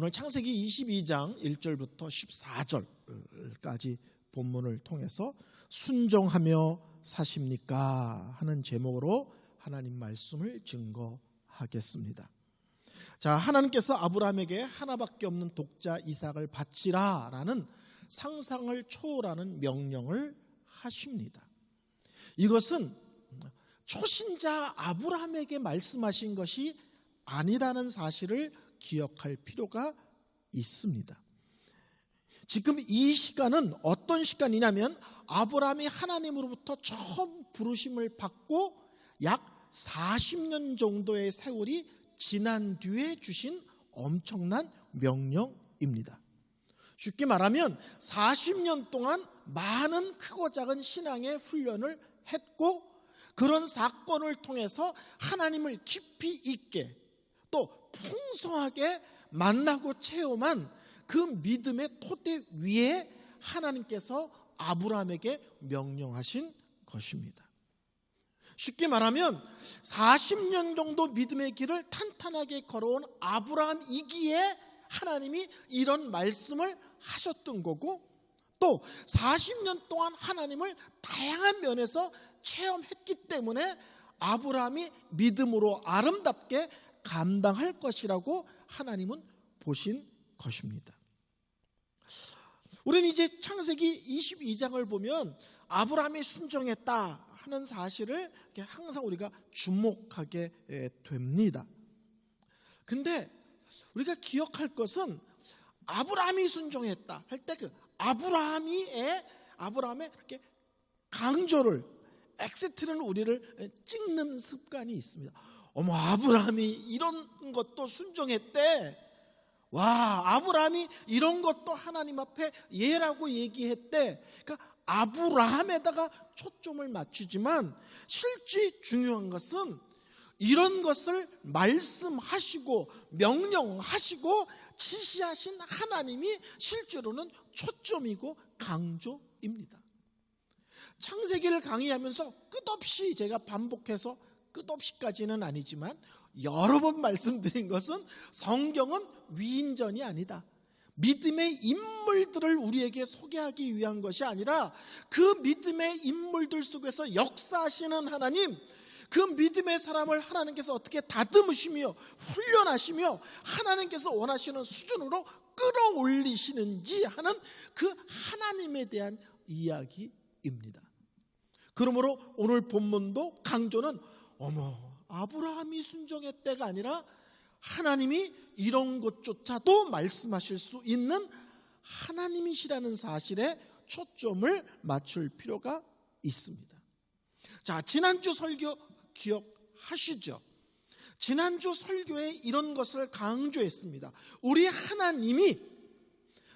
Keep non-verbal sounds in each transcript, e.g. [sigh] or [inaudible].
오늘 창세기 22장 1절부터 14절까지 본문을 통해서 순종하며 사십니까? 하는 제목으로 하나님 말씀을 증거하겠습니다. 자, 하나님께서 아브라함에게 하나밖에 없는 독자 이삭을 바치라라는 상상을 초월하는 명령을 하십니다. 이것은 초신자 아브라함에게 말씀하신 것이 아니라는 사실을 기억할 필요가 있습니다. 지금 이 시간은 어떤 시간이냐면 아브라함이 하나님으로부터 처음 부르심을 받고 약 40년 정도의 세월이 지난 뒤에 주신 엄청난 명령입니다. 쉽게 말하면 40년 동안 많은 크고 작은 신앙의 훈련을 했고 그런 사건을 통해서 하나님을 깊이 있게 또 풍성하게 만나고 체험한 그 믿음의 토대 위에 하나님께서 아브라함에게 명령하신 것입니다. 쉽게 말하면 40년 정도 믿음의 길을 탄탄하게 걸어온 아브라함이기에 하나님이 이런 말씀을 하셨던 거고 또 40년 동안 하나님을 다양한 면에서 체험했기 때문에 아브라함이 믿음으로 아름답게 감당할 것이라고 하나님은 보신 것입니다. 우리는 이제 창세기 22장을 보면 아브라함이 순종했다 하는 사실을 항상 우리가 주목하게 됩니다. 근데 우리가 기억할 것은 아브라함이 순종했다 할 때 그 아브라함이의 아브라함의 이렇게 강조를 엑세트는 우리를 찍는 습관이 있습니다. 어머 아브라함이 이런 것도 순종했대. 와 아브라함이 이런 것도 하나님 앞에 예라고 얘기했대. 그러니까 아브라함에다가 초점을 맞추지만 실제 중요한 것은 이런 것을 말씀하시고 명령하시고 지시하신 하나님이 실제로는 초점이고 강조입니다. 창세기를 강의하면서 끝없이 제가 반복해서 끝없이까지는 아니지만 여러 번 말씀드린 것은 성경은 위인전이 아니다. 믿음의 인물들을 우리에게 소개하기 위한 것이 아니라 그 믿음의 인물들 속에서 역사하시는 하나님, 그 믿음의 사람을 하나님께서 어떻게 다듬으시며 훈련하시며 하나님께서 원하시는 수준으로 끌어올리시는지 하는 그 하나님에 대한 이야기입니다. 그러므로 오늘 본문도 강조는 어머 아브라함이 순종했때가 아니라 하나님이 이런 것조차도 말씀하실 수 있는 하나님이시라는 사실에 초점을 맞출 필요가 있습니다. 자, 지난주 설교 기억하시죠? 지난주 설교에 이런 것을 강조했습니다. 우리 하나님이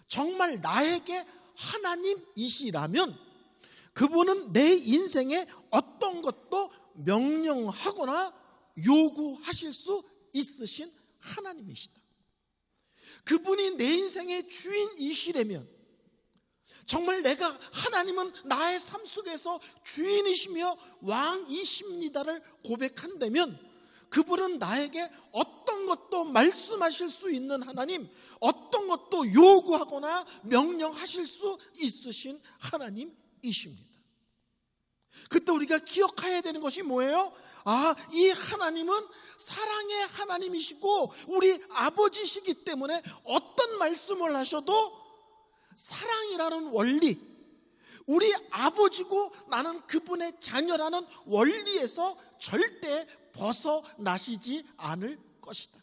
정말 나에게 하나님이시라면 그분은 내 인생에 어떤 것도 명령하거나 요구하실 수 있으신 하나님이시다. 그분이 내 인생의 주인이시라면 정말 내가 하나님은 나의 삶 속에서 주인이시며 왕이십니다를 고백한다면 그분은 나에게 어떤 것도 말씀하실 수 있는 하나님, 어떤 것도 요구하거나 명령하실 수 있으신 하나님이십니다. 그때 우리가 기억해야 되는 것이 뭐예요? 아, 이 하나님은 사랑의 하나님이시고 우리 아버지시기 때문에 어떤 말씀을 하셔도 사랑이라는 원리, 우리 아버지고 나는 그분의 자녀라는 원리에서 절대 벗어나시지 않을 것이다.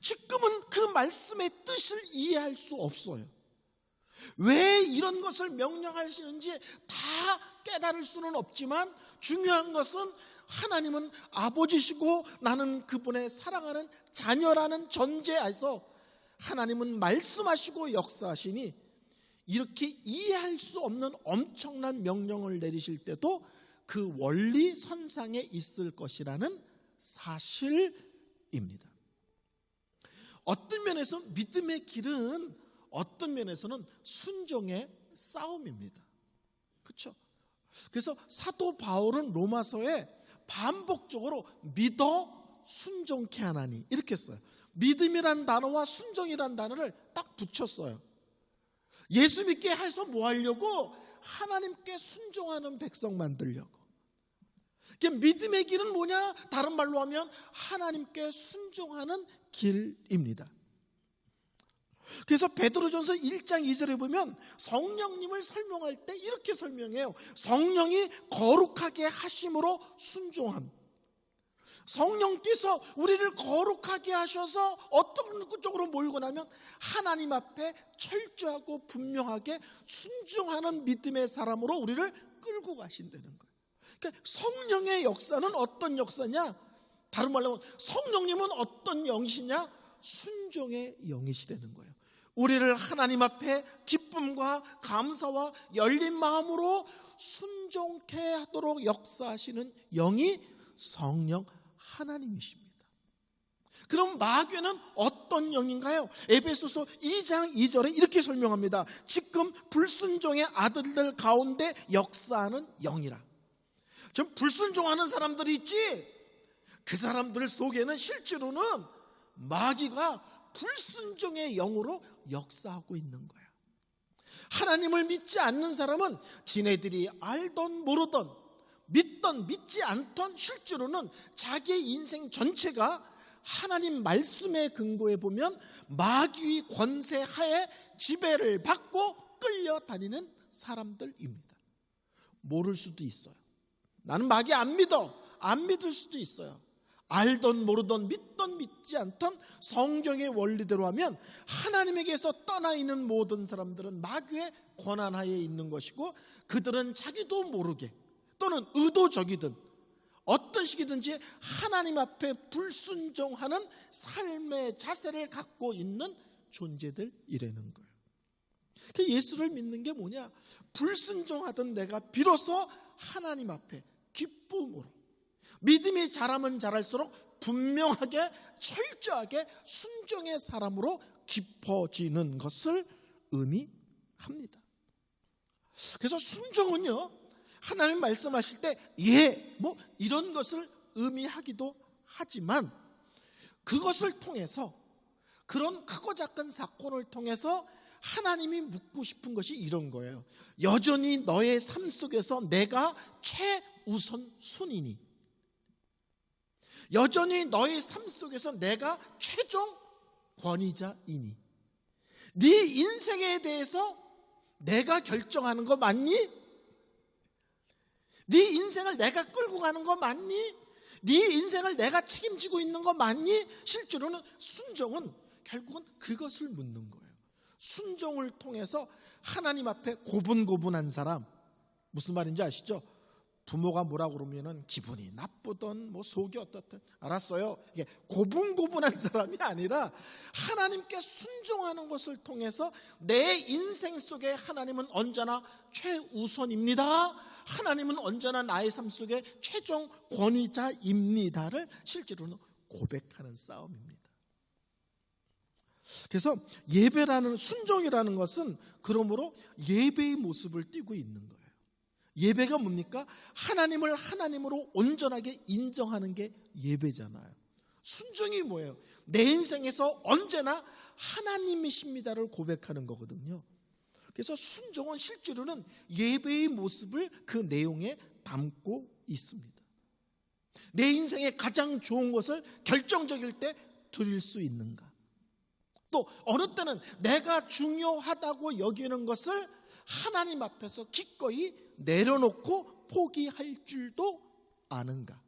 지금은 그 말씀의 뜻을 이해할 수 없어요. 왜 이런 것을 명령하시는지 다 깨달을 수는 없지만 중요한 것은 하나님은 아버지시고 나는 그분의 사랑하는 자녀라는 전제에서 하나님은 말씀하시고 역사하시니 이렇게 이해할 수 없는 엄청난 명령을 내리실 때도 그 원리 선상에 있을 것이라는 사실입니다. 어떤 면에서 믿음의 길은 어떤 면에서는 순종의 싸움입니다. 그렇죠? 그래서 사도 바울은 로마서에 반복적으로 믿어 순종케 하나니 이렇게 써요. 믿음이란 단어와 순종이란 단어를 딱 붙였어요. 예수 믿게 해서 뭐 하려고? 하나님께 순종하는 백성 만들려고. 그 믿음의 길은 뭐냐? 다른 말로 하면 하나님께 순종하는 길입니다. 그래서 베드로전서 1장 2절에 보면 성령님을 설명할 때 이렇게 설명해요. 성령이 거룩하게 하심으로 순종함. 성령께서 우리를 거룩하게 하셔서 어떤 쪽으로 몰고 나면 하나님 앞에 철저하고 분명하게 순종하는 믿음의 사람으로 우리를 끌고 가신다는 거예요. 그러니까 성령의 역사는 어떤 역사냐? 다른 말로 하면 성령님은 어떤 영이시냐? 순종의 영이시라는 거예요. 우리를 하나님 앞에 기쁨과 감사와 열린 마음으로 순종케 하도록 역사하시는 영이 성령 하나님이십니다. 그럼 마귀는 어떤 영인가요? 에베소서 2장 2절에 이렇게 설명합니다. 지금 불순종의 아들들 가운데 역사하는 영이라. 좀 불순종하는 사람들이 있지? 그 사람들 속에는 실제로는 마귀가 불순종의 영으로 역사하고 있는 거야. 하나님을 믿지 않는 사람은 지네들이 알던 모르던 믿던 믿지 않던 실제로는 자기의 인생 전체가 하나님 말씀에 근거해 보면 마귀의 권세 하에 지배를 받고 끌려다니는 사람들입니다. 모를 수도 있어요. 나는 마귀 안 믿어. 안 믿을 수도 있어요. 알던 모르던 믿던 믿지 않던 성경의 원리대로 하면 하나님에게서 떠나 있는 모든 사람들은 마귀의 권한하에 있는 것이고 그들은 자기도 모르게 또는 의도적이든 어떤 식이든지 하나님 앞에 불순종하는 삶의 자세를 갖고 있는 존재들이라는 거예요. 그 예수를 믿는 게 뭐냐? 불순종하던 내가 비로소 하나님 앞에 기쁨으로 믿음이 자라면 자랄수록 분명하게 철저하게 순종의 사람으로 깊어지는 것을 의미합니다. 그래서 순종은요, 하나님 말씀하실 때, 예, 뭐 이런 것을 의미하기도 하지만 그것을 통해서 그런 크고 작은 사건을 통해서 하나님이 묻고 싶은 것이 이런 거예요. 여전히 너의 삶 속에서 내가 최우선 순위니. 여전히 너의 삶 속에서 내가 최종 권위자이니. 네 인생에 대해서 내가 결정하는 거 맞니? 네 인생을 내가 끌고 가는 거 맞니? 네 인생을 내가 책임지고 있는 거 맞니? 실제로는 순종은 결국은 그것을 묻는 거예요. 순종을 통해서 하나님 앞에 고분고분한 사람 무슨 말인지 아시죠? 부모가 뭐라고 그러면은 기분이 나쁘던 뭐 속이 어떻든 알았어요. 이게 고분고분한 사람이 아니라 하나님께 순종하는 것을 통해서 내 인생 속에 하나님은 언제나 최우선입니다. 하나님은 언제나 나의 삶 속에 최종 권위자입니다를 실제로는 고백하는 싸움입니다. 그래서 예배라는 순종이라는 것은 그러므로 예배의 모습을 띠고 있는 거예요. 예배가 뭡니까? 하나님을 하나님으로 온전하게 인정하는 게 예배잖아요. 순종이 뭐예요? 내 인생에서 언제나 하나님이십니다를 고백하는 거거든요. 그래서 순종은 실제로는 예배의 모습을 그 내용에 담고 있습니다. 내 인생에 가장 좋은 것을 결정적일 때 드릴 수 있는가? 또 어느 때는 내가 중요하다고 여기는 것을 하나님 앞에서 기꺼이 내려놓고 포기할 줄도 아는가?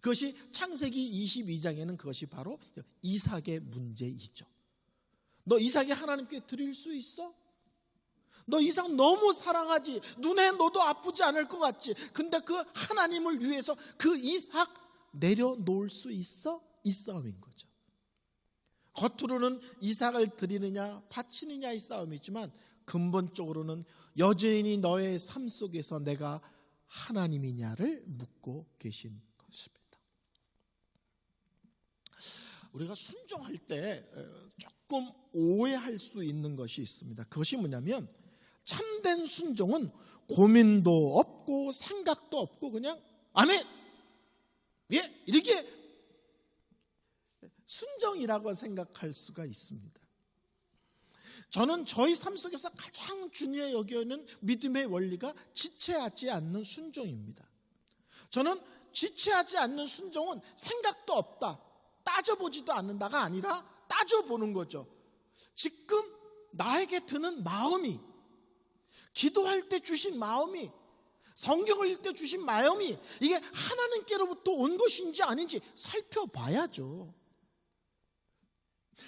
그것이 창세기 22장에는 그것이 바로 이삭의 문제이죠. 너 이삭이 하나님께 드릴 수 있어? 너 이삭 너무 사랑하지. 눈에 너도 아프지 않을 것 같지. 근데 그 하나님을 위해서 그 이삭 내려놓을 수 있어? 이 싸움인 거죠. 겉으로는 이삭을 드리느냐 바치느냐의 싸움이지만 근본적으로는 여전히 너의 삶 속에서 내가 하나님이냐를 묻고 계신 것입니다. 우리가 순종할 때 조금 오해할 수 있는 것이 있습니다. 그것이 뭐냐면 참된 순종은 고민도 없고 생각도 없고 그냥 아멘 예 이렇게 순종이라고 생각할 수가 있습니다. 저는 저희 삶 속에서 가장 중요해 여기는 믿음의 원리가 지체하지 않는 순종입니다. 저는 지체하지 않는 순종은 생각도 없다, 따져보지도 않는다가 아니라 따져보는 거죠. 지금 나에게 드는 마음이, 기도할 때 주신 마음이, 성경을 읽을 때 주신 마음이 이게 하나님께로부터 온 것인지 아닌지 살펴봐야죠.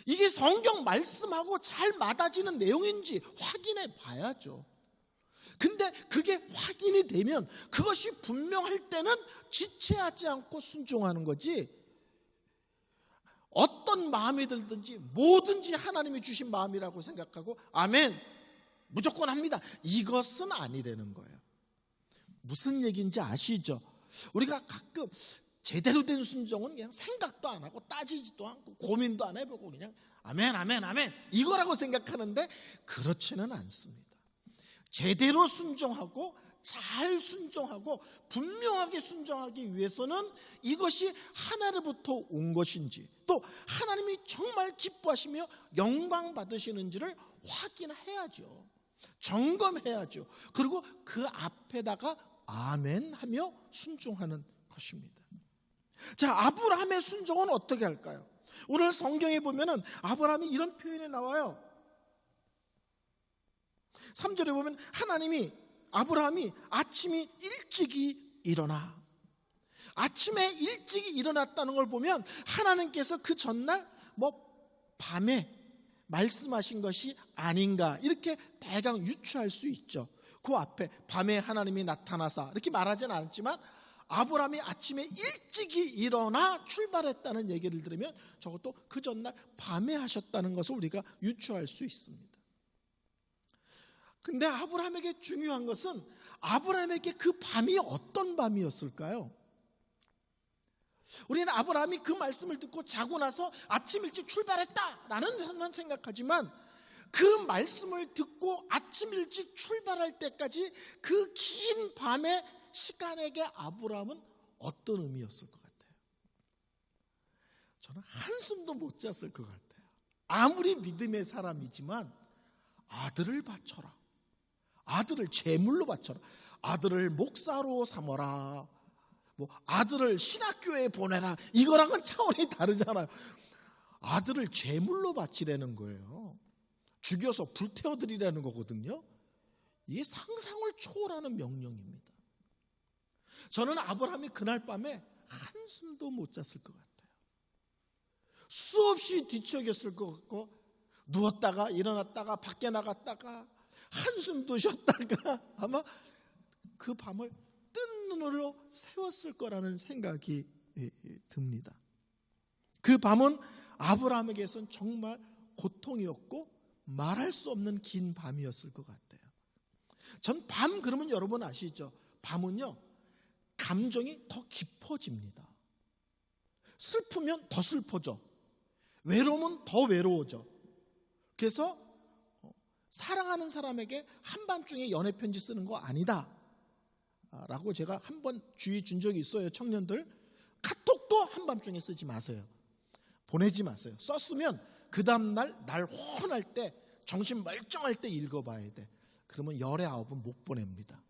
이게 성경 말씀하고 잘 맞아지는 내용인지 확인해 봐야죠. 근데 그게 확인이 되면 그것이 분명할 때는 지체하지 않고 순종하는 거지. 어떤 마음이 들든지 뭐든지 하나님이 주신 마음이라고 생각하고 아멘 무조건 합니다. 이것은 아니 되는 거예요. 무슨 얘기인지 아시죠? 우리가 가끔 제대로 된 순종은 그냥 생각도 안 하고 따지지도 않고 고민도 안 해보고 그냥 아멘, 아멘, 아멘 이거라고 생각하는데 그렇지는 않습니다. 제대로 순종하고 잘 순종하고 분명하게 순종하기 위해서는 이것이 하나로부터 온 것인지 또 하나님이 정말 기뻐하시며 영광 받으시는지를 확인해야죠. 점검해야죠. 그리고 그 앞에다가 아멘 하며 순종하는 것입니다. 자, 아브라함의 순종은 어떻게 할까요? 오늘 성경에 보면은 아브라함이 이런 표현이 나와요. 3절에 보면 하나님이 아브라함이 아침이 일찍이 일어나 아침에 일찍이 일어났다는 걸 보면 하나님께서 그 전날 뭐 밤에 말씀하신 것이 아닌가 이렇게 대강 유추할 수 있죠. 그 앞에 밤에 하나님이 나타나사 이렇게 말하지는 않았지만 아브라함이 아침에 일찍이 일어나 출발했다는 얘기를 들으면 저것도 그 전날 밤에 하셨다는 것을 우리가 유추할 수 있습니다. 근데 아브라함에게 중요한 것은 아브라함에게 그 밤이 어떤 밤이었을까요? 우리는 아브라함이 그 말씀을 듣고 자고 나서 아침 일찍 출발했다라는 것만 생각하지만 그 말씀을 듣고 아침 일찍 출발할 때까지 그 긴 밤의 시간에게 아브라함은 어떤 의미였을 것 같아요? 저는 한숨도 못 잤을 것 같아요. 아무리 믿음의 사람이지만 아들을 바쳐라. 아들을 제물로 바쳐라. 아들을 목사로 삼어라. 뭐 아들을 신학교에 보내라. 이거랑은 차원이 다르잖아요. 아들을 제물로 바치라는 거예요. 죽여서 불태워 드리라는 거거든요. 이게 상상을 초월하는 명령입니다. 저는 아브라함이 그날 밤에 한숨도 못 잤을 것 같아요. 수없이 뒤척였을 것 같고 누웠다가 일어났다가 밖에 나갔다가 한숨도 쉬었다가 [laughs] 아마 그 밤을 뜬 눈으로 세웠을 거라는 생각이 듭니다. 그 밤은 아브라함에게선 정말 고통이었고 말할 수 없는 긴 밤이었을 것 같아요. 전 밤 그러면 여러분 아시죠? 밤은요 감정이 더 깊어집니다. 슬프면 더 슬퍼져. 외로우면 더 외로워져. 그래서 어, 사랑하는 사람에게 한밤중에 연애 편지 쓰는 거 아니다. 라고 제가 한 번 주의 준 적이 있어요. 청년들. 카톡도 한밤중에 쓰지 마세요. 보내지 마세요. 썼으면 그 다음날 날 혼할 때 정신 멀쩡할 때 읽어봐야 돼. 그러면 열의 아홉은 못 보냅니다.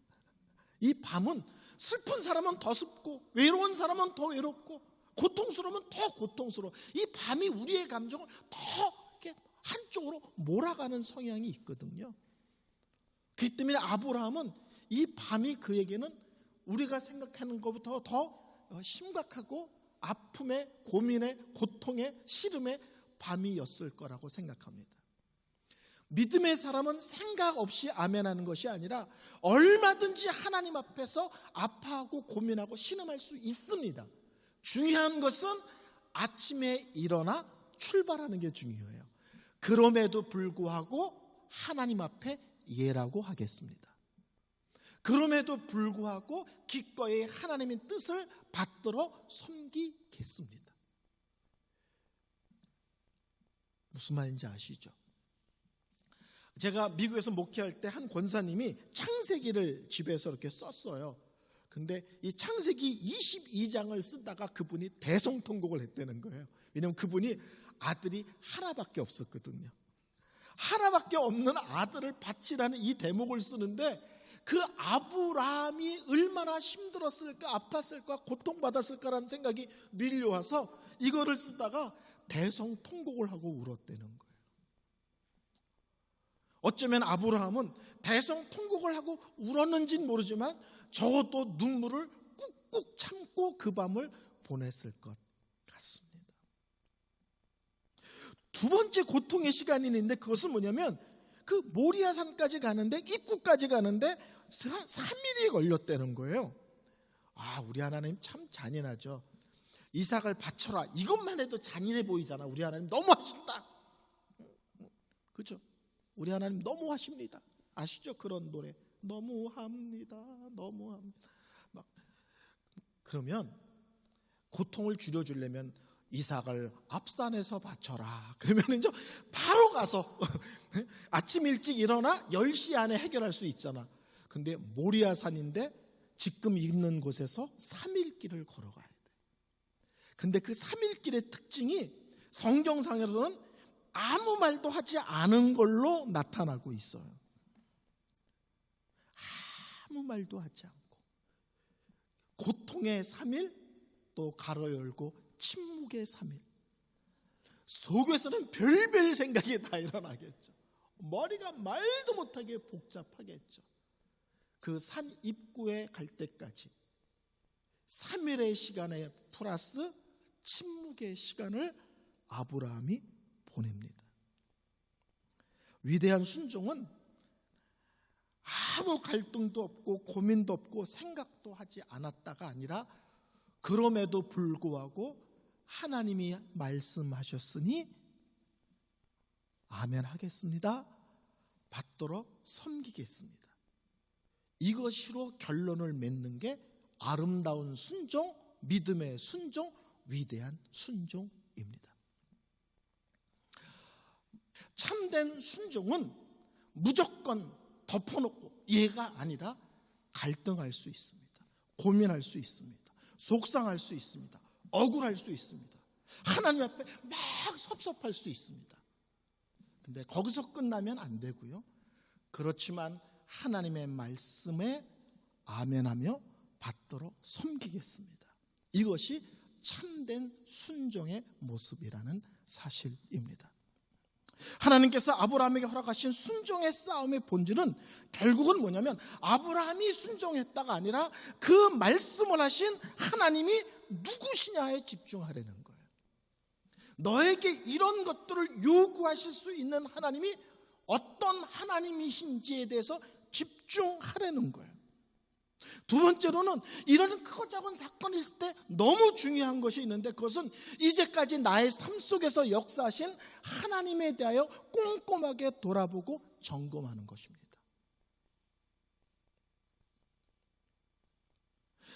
이 밤은 슬픈 사람은 더 슬프고 외로운 사람은 더 외롭고 고통스러우면 더 고통스러워. 이 밤이 우리의 감정을 더 한쪽으로 몰아가는 성향이 있거든요. 그렇기 때문에 아브라함은 이 밤이 그에게는 우리가 생각하는 것부터 더 심각하고 아픔의 고민의 고통의 시름의 밤이었을 거라고 생각합니다. 믿음의 사람은 생각 없이 아멘하는 것이 아니라 얼마든지 하나님 앞에서 아파하고 고민하고 신음할 수 있습니다. 중요한 것은 아침에 일어나 출발하는 게 중요해요. 그럼에도 불구하고 하나님 앞에 예라고 하겠습니다. 그럼에도 불구하고 기꺼이 하나님의 뜻을 받들어 섬기겠습니다. 무슨 말인지 아시죠? 제가 미국에서 목회할 때 한 권사님이 창세기를 집에서 이렇게 썼어요. 근데 이 창세기 22장을 쓰다가 그분이 대성통곡을 했다는 거예요. 왜냐하면 그분이 아들이 하나밖에 없었거든요. 하나밖에 없는 아들을 바치라는 이 대목을 쓰는데 그 아브라함이 얼마나 힘들었을까, 아팠을까, 고통받았을까라는 생각이 밀려와서 이거를 쓰다가 대성통곡을 하고 울었다는 거예요. 어쩌면 아브라함은 대성 통곡을 하고 울었는지는 모르지만 적어도 눈물을 꾹꾹 참고 그 밤을 보냈을 것 같습니다. 두 번째 고통의 시간이 있는데 그것은 뭐냐면 그 모리아산까지 가는데 입구까지 가는데 3일이 걸렸다는 거예요. 아, 우리 하나님 참 잔인하죠. 이삭을 바쳐라. 이것만 해도 잔인해 보이잖아. 우리 하나님 너무 하신다. 우리 하나님 너무 하십니다. 아시죠? 그런 노래. 너무합니다. 너무합니다. 막 그러면 고통을 줄여 주려면 이삭을 앞산에서 바쳐라. 그러면 이제 바로 가서 [laughs] 아침 일찍 일어나 10시 안에 해결할 수 있잖아. 근데 모리아산인데 지금 있는 곳에서 3일 길을 걸어가야 돼. 근데 그 3일 길의 특징이 성경상에서는 아무 말도 하지 않은 걸로 나타나고 있어요. 아무 말도 하지 않고 고통의 3일 또 가로 열고 침묵의 3일 속에서는 별별 생각이 다 일어나겠죠. 머리가 말도 못하게 복잡하겠죠. 그 산 입구에 갈 때까지 3일의 시간에 플러스 침묵의 시간을 아브라함이 보냅니다. 위대한 순종은 아무 갈등도 없고 고민도 없고 생각도 하지 않았다가 아니라 그럼에도 불구하고 하나님이 말씀하셨으니 아멘 하겠습니다. 받도록 섬기겠습니다. 이것으로 결론을 맺는 게 아름다운 순종, 믿음의 순종, 위대한 순종입니다. 참된 순종은 무조건 덮어놓고 얘가 아니라 갈등할 수 있습니다. 고민할 수 있습니다. 속상할 수 있습니다. 억울할 수 있습니다. 하나님 앞에 막 섭섭할 수 있습니다. 근데 거기서 끝나면 안 되고요. 그렇지만 하나님의 말씀에 아멘하며 받도록 섬기겠습니다. 이것이 참된 순종의 모습이라는 사실입니다. 하나님께서 아브라함에게 허락하신 순종의 싸움의 본질은 결국은 뭐냐면 아브라함이 순종했다가 아니라 그 말씀을 하신 하나님이 누구시냐에 집중하려는 거예요. 너에게 이런 것들을 요구하실 수 있는 하나님이 어떤 하나님이신지에 대해서 집중하려는 거예요. 두 번째로는 이런 크고 작은 사건이 있을 때 너무 중요한 것이 있는데 그것은 이제까지 나의 삶 속에서 역사하신 하나님에 대하여 꼼꼼하게 돌아보고 점검하는 것입니다.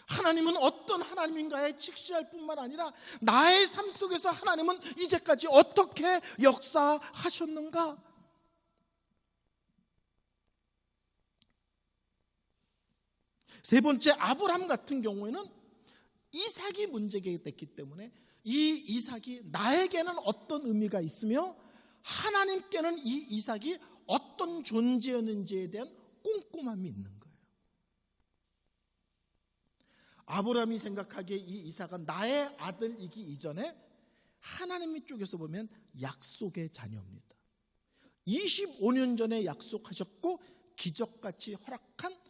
하나님은 어떤 하나님인가에 직시할 뿐만 아니라 나의 삶 속에서 하나님은 이제까지 어떻게 역사하셨는가? 세 번째 아브람 같은 경우에는 이삭이 문제가 됐기 때문에 이 이삭이 나에게는 어떤 의미가 있으며 하나님께는 이 이삭이 어떤 존재였는지에 대한 꼼꼼함이 있는 거예요. 아브라함이 생각하기에 이 이삭은 나의 아들이기 이전에 하나님 쪽에서 보면 약속의 자녀입니다. 25년 전에 약속하셨고 기적같이 허락한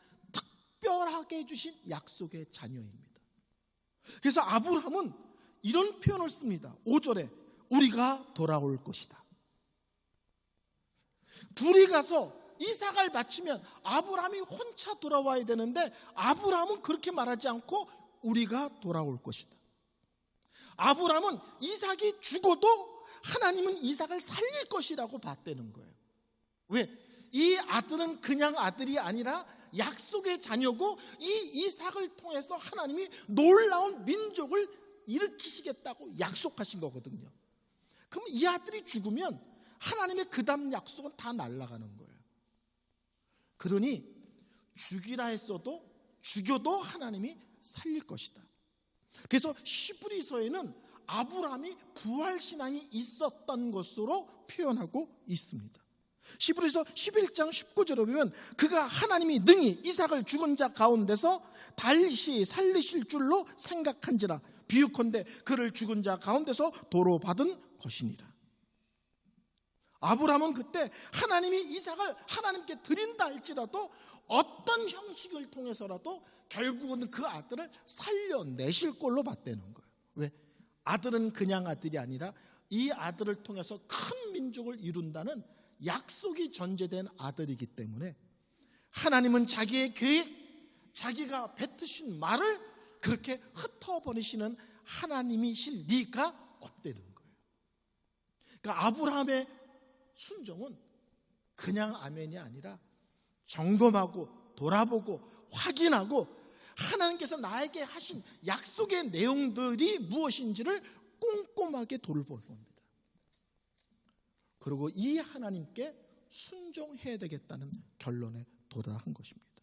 특별하게 해주신 약속의 자녀입니다. 그래서 아브라함은 이런 표현을 씁니다. 5절에 우리가 돌아올 것이다. 둘이 가서 이삭을 바치면 아브라함이 혼자 돌아와야 되는데 아브라함은 그렇게 말하지 않고 우리가 돌아올 것이다. 아브라함은 이삭이 죽어도 하나님은 이삭을 살릴 것이라고 봤다는 거예요. 왜? 이 아들은 그냥 아들이 아니라 약속의 자녀고 이 이삭을 통해서 하나님이 놀라운 민족을 일으키시겠다고 약속하신 거거든요. 그럼 이 아들이 죽으면 하나님의 그 다음 약속은 다 날아가는 거예요. 그러니 죽이라 했어도 죽여도 하나님이 살릴 것이다. 그래서 시브리서에는 아브라함이 부활 신앙이 있었던 것으로 표현하고 있습니다. 시브리서 11장 19절에 보면 그가 하나님이 능히 이삭을 죽은 자 가운데서 달시 살리실 줄로 생각한지라 비유컨대 그를 죽은 자 가운데서 도로 받은 것이니라. 아브라함은 그때 하나님이 이삭을 하나님께 드린다 할지라도 어떤 형식을 통해서라도 결국은 그 아들을 살려내실 걸로 봤다는 거예요. 왜? 아들은 그냥 아들이 아니라 이 아들을 통해서 큰 민족을 이룬다는 약속이 전제된 아들이기 때문에 하나님은 자기의 계획, 자기가 뱉으신 말을 그렇게 흩어버리시는 하나님이실 리가 없다는 거예요. 그러니까 아브라함의 순종은 그냥 아멘이 아니라 점검하고 돌아보고 확인하고 하나님께서 나에게 하신 약속의 내용들이 무엇인지를 꼼꼼하게 돌보습니다. 그리고 이 하나님께 순종해야 되겠다는 결론에 도달한 것입니다.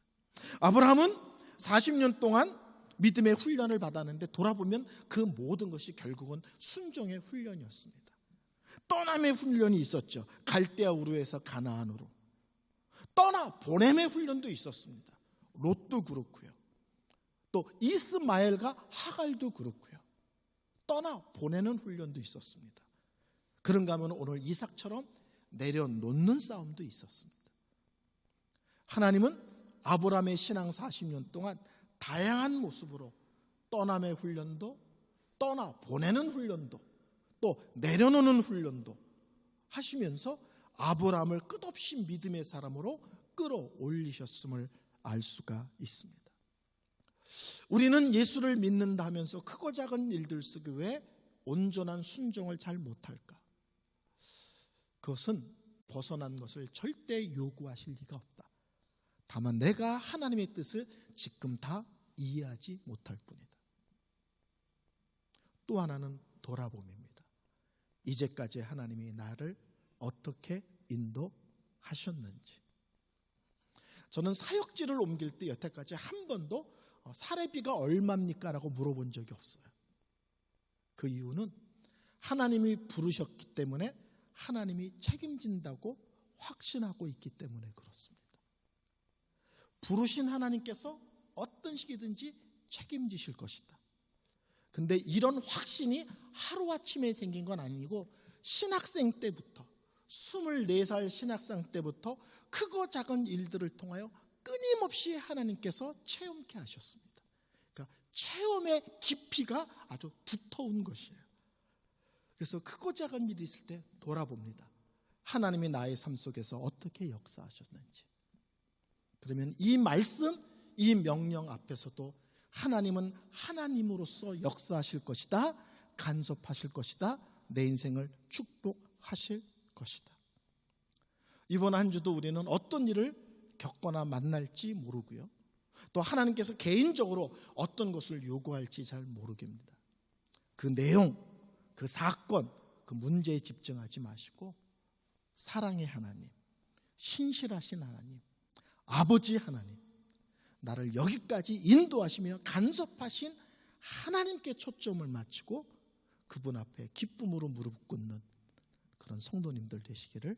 아브라함은 40년 동안 믿음의 훈련을 받았는데 돌아보면 그 모든 것이 결국은 순종의 훈련이었습니다. 떠남의 훈련이 있었죠. 갈대아 우르에서 가나안으로. 떠나 보냄의 훈련도 있었습니다. 롯도 그렇고요. 또 이스마엘과 하갈도 그렇고요. 떠나 보내는 훈련도 있었습니다. 그런가 하면 오늘 이삭처럼 내려놓는 싸움도 있었습니다. 하나님은 아브라함의 신앙 40년 동안 다양한 모습으로 떠남의 훈련도 떠나 보내는 훈련도 또 내려놓는 훈련도 하시면서 아브라함을 끝없이 믿음의 사람으로 끌어올리셨음을 알 수가 있습니다. 우리는 예수를 믿는다 하면서 크고 작은 일들 속에 왜 온전한 순종을 잘 못할까? 그것은 벗어난 것을 절대 요구하실 리가 없다. 다만 내가 하나님의 뜻을 지금 다 이해하지 못할 뿐이다. 또 하나는 돌아봄입니다. 이제까지 하나님이 나를 어떻게 인도하셨는지. 저는 사역지를 옮길 때 여태까지 한 번도 어, 사례비가 얼마입니까? 라고 물어본 적이 없어요. 그 이유는 하나님이 부르셨기 때문에 하나님이 책임진다고 확신하고 있기 때문에 그렇습니다. 부르신 하나님께서 어떤 식이든지 책임지실 것이다. 근데 이런 확신이 하루아침에 생긴 건 아니고 신학생 때부터 24살 신학생 때부터 크고 작은 일들을 통하여 끊임없이 하나님께서 체험케 하셨습니다. 그러니까 체험의 깊이가 아주 두터운 것이에요. 그래서 크고 작은 일이 있을 때 돌아봅니다. 하나님이 나의 삶 속에서 어떻게 역사하셨는지. 그러면 이 말씀, 이 명령 앞에서도 하나님은 하나님으로서 역사하실 것이다. 간섭하실 것이다. 내 인생을 축복하실 것이다. 이번 한 주도 우리는 어떤 일을 겪거나 만날지 모르고요. 또 하나님께서 개인적으로 어떤 것을 요구할지 잘 모르겠습니다. 그 내용, 그 사건, 그 문제에 집중하지 마시고 사랑의 하나님, 신실하신 하나님, 아버지 하나님, 나를 여기까지 인도하시며 간섭하신 하나님께 초점을 맞추고 그분 앞에 기쁨으로 무릎 꿇는 그런 성도님들 되시기를